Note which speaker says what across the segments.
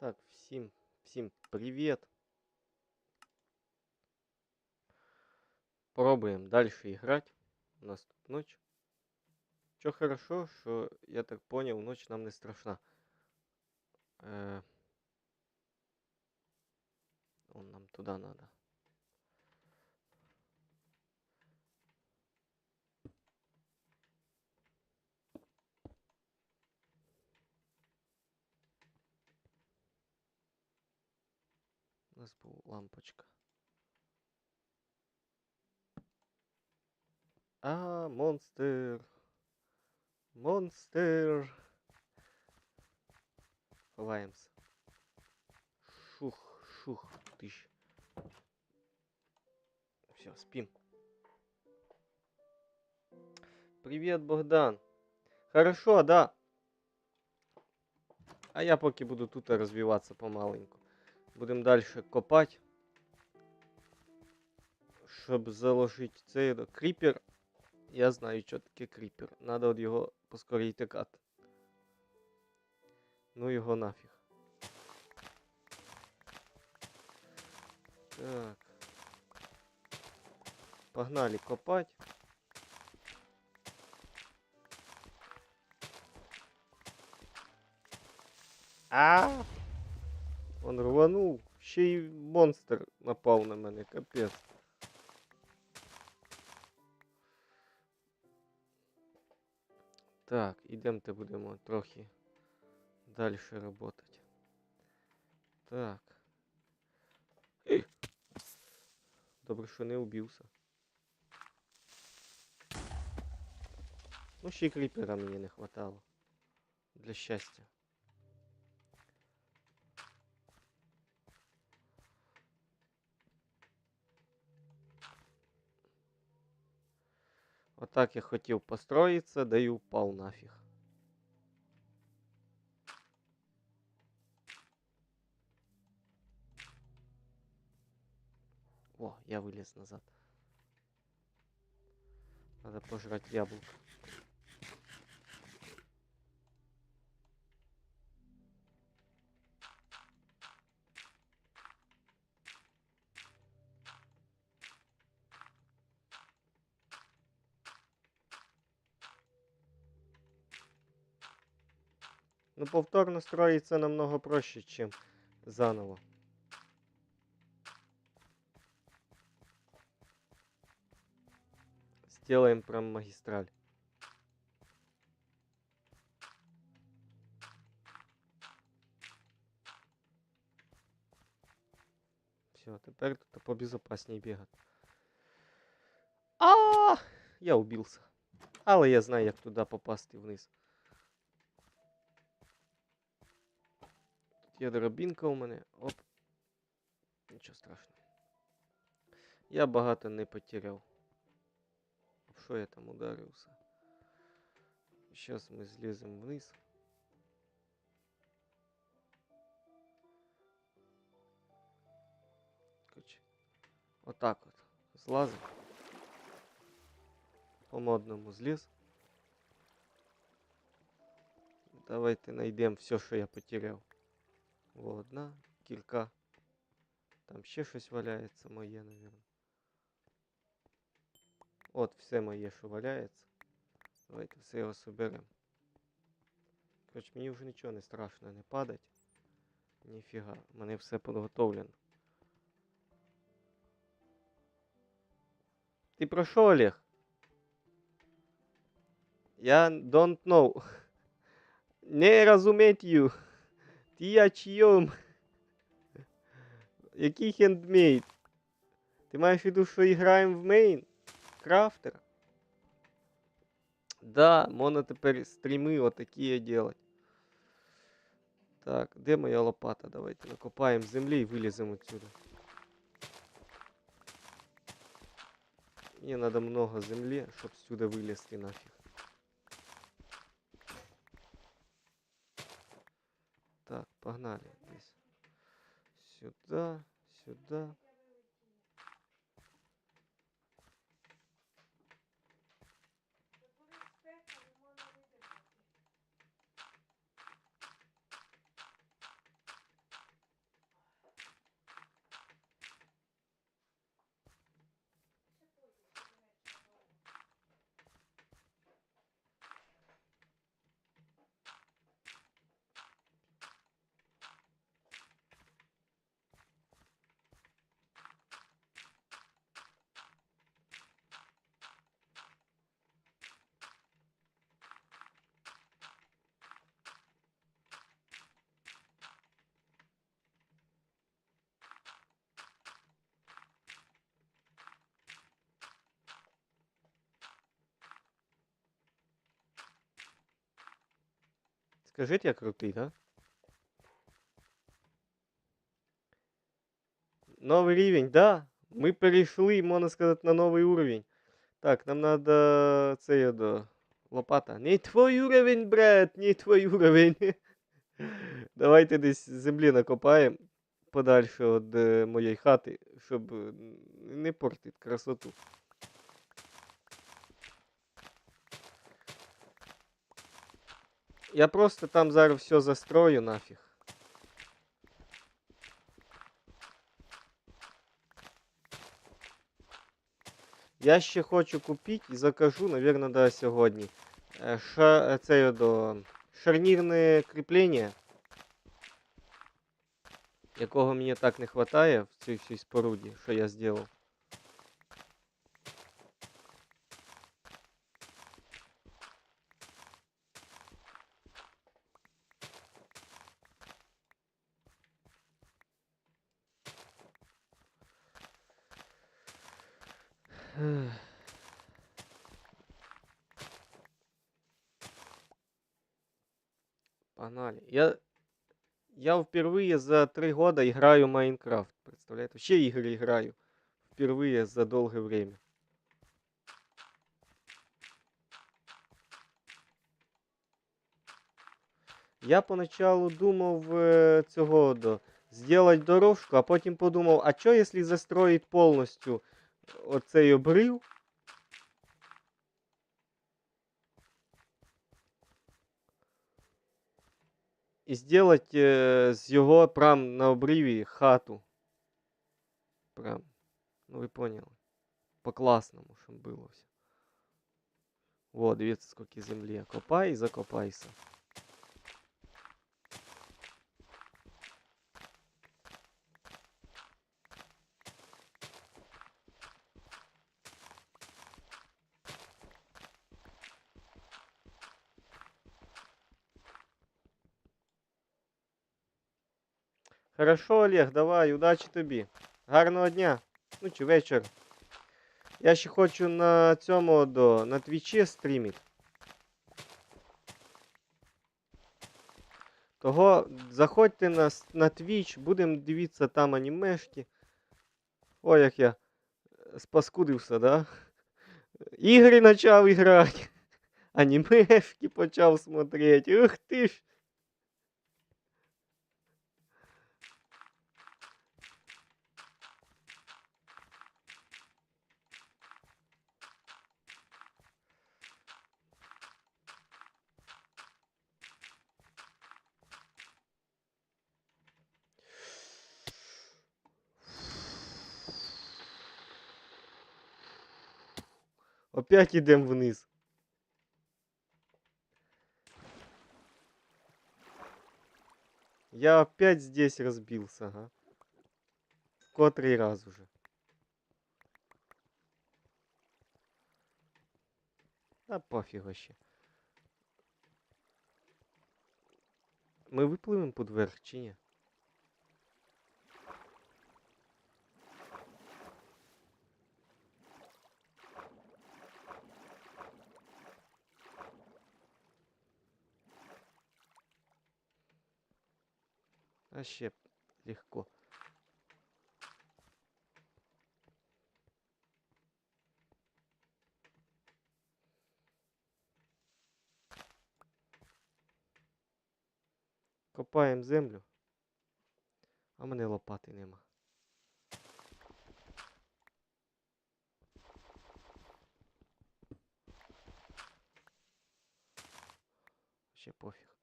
Speaker 1: Так, всім, всім привіт. Пробуємо далі грати. У нас тут ночь. Що хорошо, що я так понял, ночь нам не страшна. Е... Он нам туда надо. Нас була лампочка. А, монстр. Монстр. Ховаємося. Шух, шух, тыщ. Все, спим. Привет, Богдан. Хорошо, да. А я поки буду тут розвиватися помаленьку. Будемо далі копати. Щоб заложити цей до- кріпер. Я знаю, що таке кріпер. Надо от його поскорій тикати. Ну його нафіг. Так. Погнали копать. А! Он рванув. Ще й монстр напав на мене, капець. Так, ідемте будемо трохи далі працювати. Так. Ей! Добре, що не убився. Ну, ще й кріпера мені не хватало. Для щастя. Отак я хотів построїтися, да й упав нафіг. О, я вылез назад. Надо пожрать яблоко. Ну, повторно строиться намного проще, чем заново. Сделаем прям магистраль. Все, тепер тут побезопаснее бігати. А! Я убився. Але я знаю, як туди попасти вниз. є дробінка у мене. Оп. Нічого страшного. Я багато не потеряв. Об Що я там ударився? Зараз ми зліземо вниз. Короче, отак от. Злазим. По модному зліз. Давайте знайдемо все, що я потеряв. Одна кілька. Там ще щось валяється моє, наверное. От все моє, що валяється. Давайте все його соберемо. Коротше, мені вже нічого не страшно не падать. Ніфіга, у мене все підготовлено. Ти про що, Олег? Я don't know. Не розумію. Ти о чийом? Який хендмейд? Ти маєш в виду, що граємо в мейн? Крафтер? Да, можна тепер стріми отакі делать. Так, де моя лопата? Давайте накопаємо землі і виліземо отсюда. Мені надо много землі, щоб сюди вилізти нафіг. Погнали. Здесь. Сюда, сюда. Скажіть, я крутий, да? Новий рівень, да. Ми перейшли, можна сказати, на новий уровень. Так, нам надо це до лопата. Не твой уровень, брат, не твой уровень. Давайте десь землі накопаємо подальше від е, моєї хати, щоб не портити красоту. Я просто там зараз все застрою нафіг. Я ще хочу купити і закажу, наверное, да, сьогодні. Е, Ша, е, це до шарнірне кріплення, якого мені так не вистачає в цій всій споруді, що я зробив. Погнали. Я, я впервые за три года играю в Майнкрафт. Представляете? Вообще игры играю. Впервые за долгое время. Я поначалу думав е, цього до зробити дорожку, а потім подумав, а що якщо застроїть повністю оцей обрив? І зробити е, з його прям на обриві хату. Прям. Ну ви поняли. По-класному, щоб було все. Во, дивіться, скільки землі. Копай і закопайся. Хорошо, Олег, давай, удачі тобі. Гарного дня. Ну чи вечір. Я ще хочу на цьому до на твічі стрімити. Того заходьте на, с- на Twitch, будемо дивитися там анімешки. Ой, як я е, спаскудився, да? Ігри почав грати. Анімешки почав смотрети. Ух ти ж. Опять идем вниз. Я опять здесь разбился, ага. В котрый раз уже. Да пофиг вообще. Мы выплывем под верх, чи ні? Вообще легко. Копаємо землю. А мене лопати нема. Ще пофіг.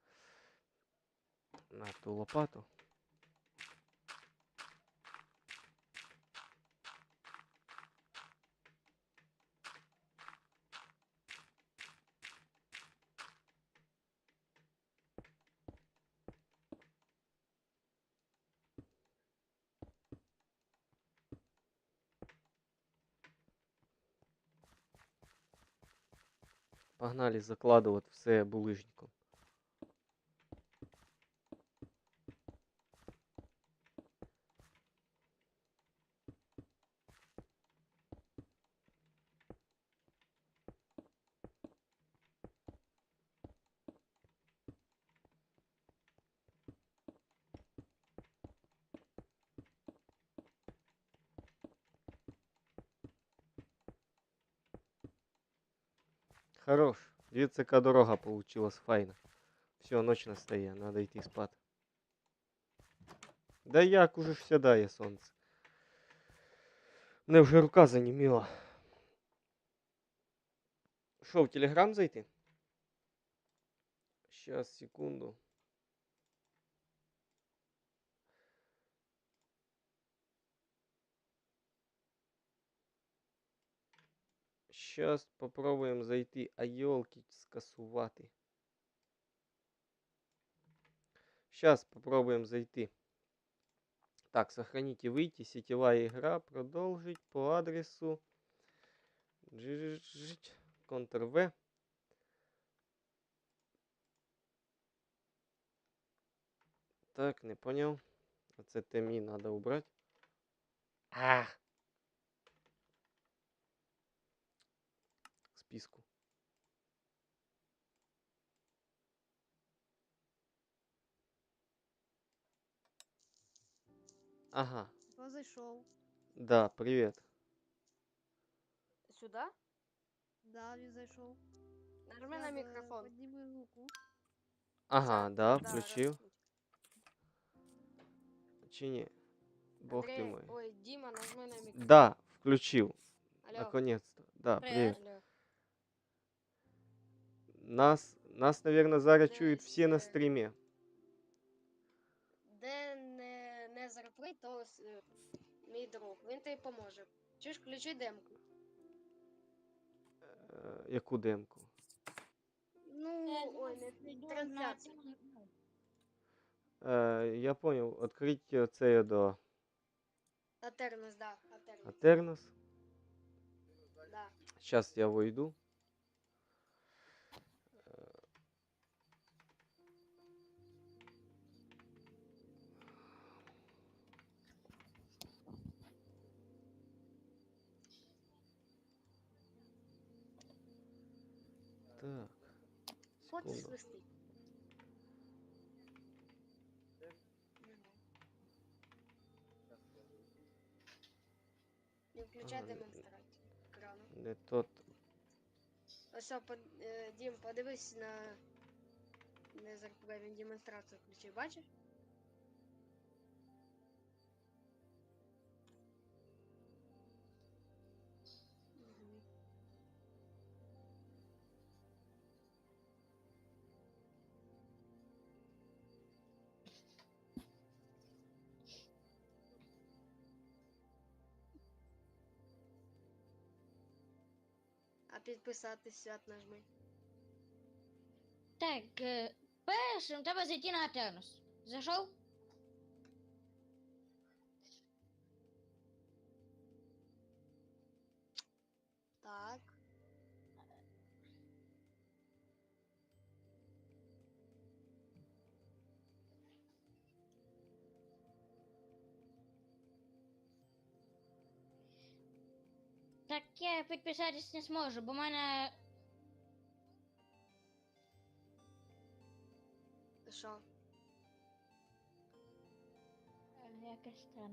Speaker 1: На ту лопату. Погнали закладувати все булыжником. Хорош. Дивіться, яка дорога получилась файна. Все, ніч настає, надо йти спати. Да як уже ж сідає сонце. Мене вже рука заніміла. Що, в телеграм зайти? Сейчас, секунду. Сейчас попробуем зайти, а елки скасувати. Сейчас попробуем зайти. Так, сохранить и выйти. Сетевая игра. Продолжить по адресу. Ctrl-V. Так, не понял. Оце темі надо убрать. А! списку. Ага,
Speaker 2: Хто зайшов?
Speaker 1: да, привет.
Speaker 3: Сюда?
Speaker 2: Да, він зайшов.
Speaker 3: Нажми на
Speaker 2: Так, е,
Speaker 3: мікрофон.
Speaker 2: Підніми руку.
Speaker 1: Ага, да,
Speaker 3: Да,
Speaker 1: включив.
Speaker 3: розкруть.
Speaker 1: Чи ні? Бог ти
Speaker 3: Андрей,
Speaker 1: мой.
Speaker 3: Ой, Дима, нажми на микрофон.
Speaker 1: Да, включил.
Speaker 3: Алло.
Speaker 1: Наконец-то. Да,
Speaker 3: Привет.
Speaker 1: привет. Нас, нас, наверное, зараз чують всі на
Speaker 3: е,
Speaker 1: стрімі.
Speaker 3: Де не, не зарплей, то е, мій друг. Він тобі поможе. Чуєш, включи демку.
Speaker 1: Е, яку демку?
Speaker 3: Ну, ой, не трансляцію.
Speaker 1: Е, я понял. Открыть це до
Speaker 3: Атернус, да. Атернус.
Speaker 1: Атернос.
Speaker 3: Да.
Speaker 1: Сейчас я войду. Так.
Speaker 3: Хочеш. Не включай демонстрацію екрану.
Speaker 1: Не тот.
Speaker 3: Ось, под, е, Дім, подивись на не зарплей, він демонстрацію включив, бачиш? А підписатись свят нажми.
Speaker 4: Так, е, першим треба зайти на Атернус. Зайшов?
Speaker 3: Так
Speaker 4: я підписатись не зможу, бо в мене
Speaker 3: Що?
Speaker 4: е, якось там.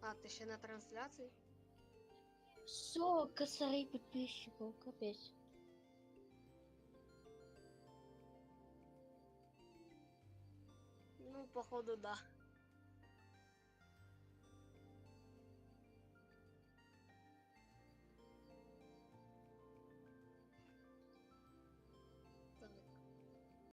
Speaker 3: А, ти ще на трансляції?
Speaker 4: Со, косарей підписчиків, капець.
Speaker 3: Походу, да.